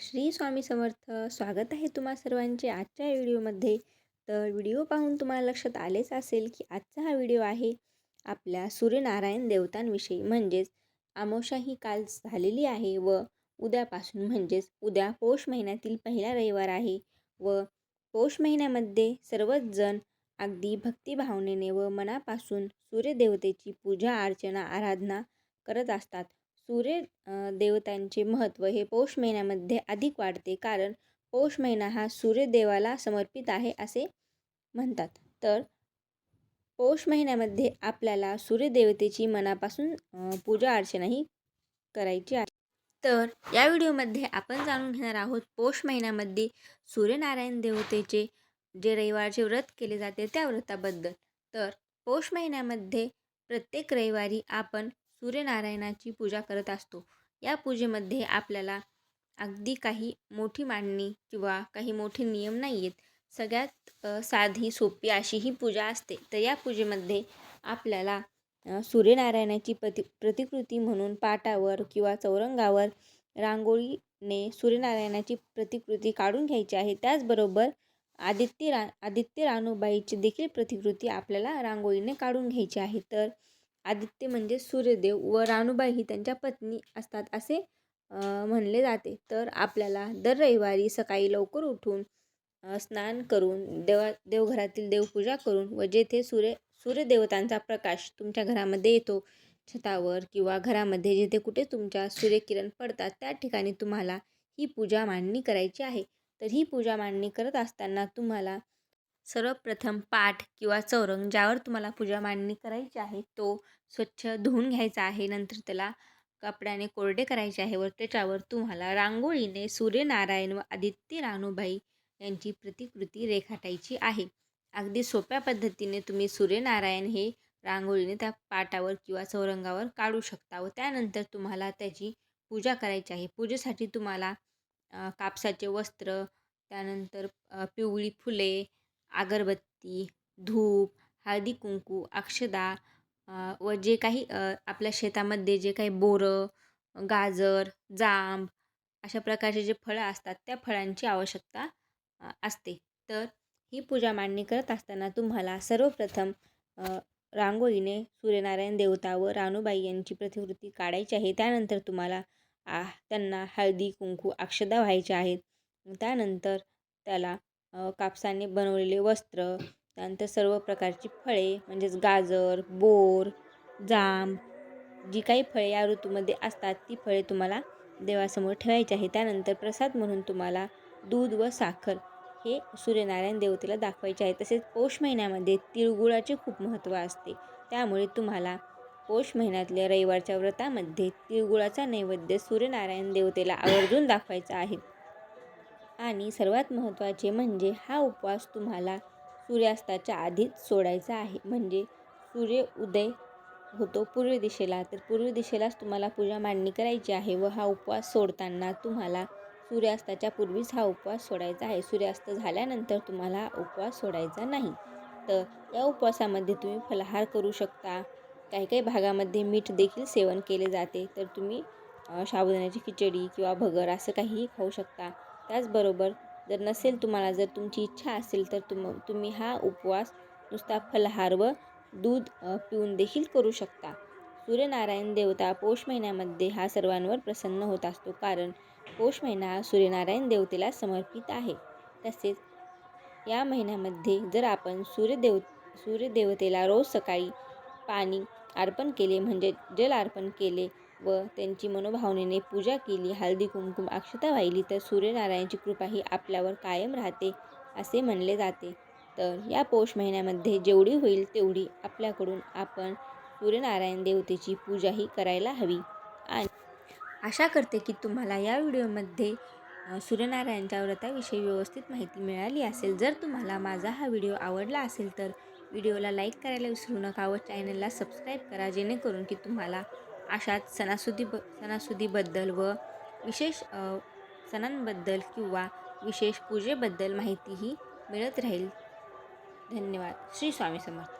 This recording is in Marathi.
श्री स्वामी समर्थ. स्वागत आहे तुम्हा सर्वांचे आजच्या व्हिडिओमध्ये. तर व्हिडिओ पाहून तुम्हाला लक्षात आलेच असेल की आजचा हा व्हिडिओ आहे आपल्या सूर्यनारायण देवतांविषयी. म्हणजेच आमोशा ही काल झालेली आहे व उद्यापासून म्हणजेच उद्या पौष महिन्यातील पहिला रविवार आहे व पौष महिन्यामध्ये सर्वच जण अगदी भक्तिभावनेने व मनापासून सूर्यदेवतेची पूजा अर्चना आराधना करत असतात. सूर्य देवतांचे महत्त्व हे पौष महिन्यामध्ये अधिक वाढते कारण पौष महिना हा सूर्यदेवाला समर्पित आहे असे म्हणतात. तर पौष महिन्यामध्ये आपल्याला सूर्यदेवतेची मनापासून पूजा अर्चनाही करायची आहे. तर या व्हिडिओमध्ये आपण जाणून घेणार आहोत पौष महिन्यामध्ये सूर्यनारायण देवतेचे जे रविवारचे व्रत केले जाते त्या व्रताबद्दल. तर पौष महिन्यामध्ये प्रत्येक रविवारी आपण सूर्यनारायणाची पूजा करत असतो. या पूजेमध्ये आपल्याला अगदी काही मोठी मांडणी किंवा काही मोठे नियम नाही आहेत सगळ्यात साधी सोपी अशी ही पूजा असते. तर या पूजेमध्ये आपल्याला सूर्यनारायणाची प्रति प्रतिकृती म्हणून पाटावर किंवा चौरंगावर रांगोळीने सूर्यनारायणाची प्रतिकृती काढून घ्यायची आहे. त्याचबरोबर आदित्य रा आदित्य रानूबाईची देखील प्रतिकृती आपल्याला रांगोळीने काढून घ्यायची आहे. तर आदित्य म्हणजे सूर्यदेव व राणूबाई ही त्यांच्या पत्नी असतात असे म्हणले जाते. तर आपल्याला दर रविवारी सकाळी लवकर उठून स्नान करून देवा देवघरातील देवपूजा करून व जेथे सूर्य सूर्यदेवतांचा प्रकाश तुमच्या घरामध्ये येतो छतावर किंवा घरामध्ये जिथे कुठे तुमच्या सूर्यकिरण पडतात त्या ठिकाणी तुम्हाला ही पूजा मांडणी करायची आहे. तर ही पूजा मांडणी करत असताना तुम्हाला सर्वप्रथम पाठ किंवा चौरंग ज्यावर तुम्हाला पूजा मांडणी करायची आहे तो स्वच्छ धुवून घ्यायचा आहे नंतर त्याला कपड्याने कोरडे करायचे आहे व त्याच्यावर तुम्हाला रांगोळीने सूर्यनारायण व आदित्य रानूबाई यांची प्रतिकृती रेखाटायची आहे. अगदी सोप्या पद्धतीने तुम्ही सूर्यनारायण हे रांगोळीने त्या पाटावर किंवा चौरंगावर काढू शकता व त्यानंतर तुम्हाला त्याची पूजा करायची आहे. पूजेसाठी तुम्हाला कापसाचे वस्त्र त्यानंतर पिवळी फुले अगरबत्ती धूप हळदी कुंकू अक्षदा व जे काही आपल्या शेतामध्ये जे काही बोरं गाजर जांब अशा प्रकारचे जे फळं असतात त्या फळांची आवश्यकता असते. तर ही पूजा मांडणी करत असताना तुम्हाला सर्वप्रथम रांगोळीने सूर्यनारायण देवता व रानूबाई यांची प्रतिकृती काढायची आहे. त्यानंतर तुम्हाला आ त्यांना हळदी कुंकू अक्षदा व्हायच्या आहेत. त्यानंतर त्याला कापसाने बनवलेले वस्त्र त्यानंतर सर्व प्रकारची फळे म्हणजेच गाजर बोर जांब जी काही फळे या ऋतूमध्ये असतात ती फळे तुम्हाला देवासमोर ठेवायची आहे. त्यानंतर प्रसाद म्हणून तुम्हाला दूध व साखर हे सूर्यनारायण देवतेला दाखवायचे आहे. तसेच पौष महिन्यामध्ये तिळगुळाचे खूप महत्त्व असते. त्यामुळे तुम्हाला पौष महिन्यातल्या रविवारच्या व्रतामध्ये तिळगुळाचा नैवेद्य सूर्यनारायण देवतेला आवर्जून दाखवायचा आहे. आणि सर्वात महत्त्वाचे म्हणजे हा उपवास तुम्हाला सूर्यास्ताच्या आधीच सोडायचा आहे. म्हणजे सूर्य उदय होतो पूर्व दिशेला. तर पूर्व दिशेलाच तुम्हाला पूजा मांडणी करायची आहे व हा उपवास सोडताना तुम्हाला सूर्यास्ताच्या पूर्वीच हा उपवास सोडायचा आहे. सूर्यास्त झाल्यानंतर तुम्हाला उपवास सोडायचा नाही. तर या उपवासामध्ये तुम्ही फलाहार करू शकता. काही काही भागामध्ये मीठ देखील सेवन केले जाते. तर तुम्ही साबुदाण्याची खिचडी किंवा भगर असं काहीही खाऊ शकता. त्याचबरोबर जर नसेल तुम्हाला जर तुमची इच्छा असेल तर तुम तुम्ही हा उपवास नुसता फलहार व दूध पिऊन देखील करू शकता. सूर्यनारायण देवता पौष महिन्यामध्ये हा सर्वांवर प्रसन्न होत असतो कारण पौष महिना हा सूर्यनारायण देवतेला समर्पित आहे. तसेच या महिन्यामध्ये जर आपण सूर्यदेव सूर्यदेवतेला रोज सकाळी पाणी अर्पण केले म्हणजे जल अर्पण केले व त्यांची मनोभावनेने पूजा केली. हळदी कुमकुम अक्षता वाहिली तर सूर्यनारायणची कृपा ही आपल्यावर कायम राहते असे म्हणले जाते. तर या पौष महिन्यामध्ये जेवढी होईल तेवढी आपल्याकडून आपण सूर्यनारायण देवतेची पूजाही करायला हवी. आणि आशा करते की तुम्हाला या व्हिडिओमध्ये सूर्यनारायणच्या व्रताविषयी व्यवस्थित माहिती मिळाली असेल. जर तुम्हाला माझा हा व्हिडिओ आवडला असेल तर व्हिडिओला लाईक करायला विसरू नका व चॅनलला सबस्क्राईब करा जेणेकरून की तुम्हाला अशाच सणासुदी ब सणासुदीबद्दल व विशेष सणांबद्दल किंवा विशेष पूजेबद्दल माहितीही मिळत राहील. धन्यवाद. श्री स्वामी समर्थ.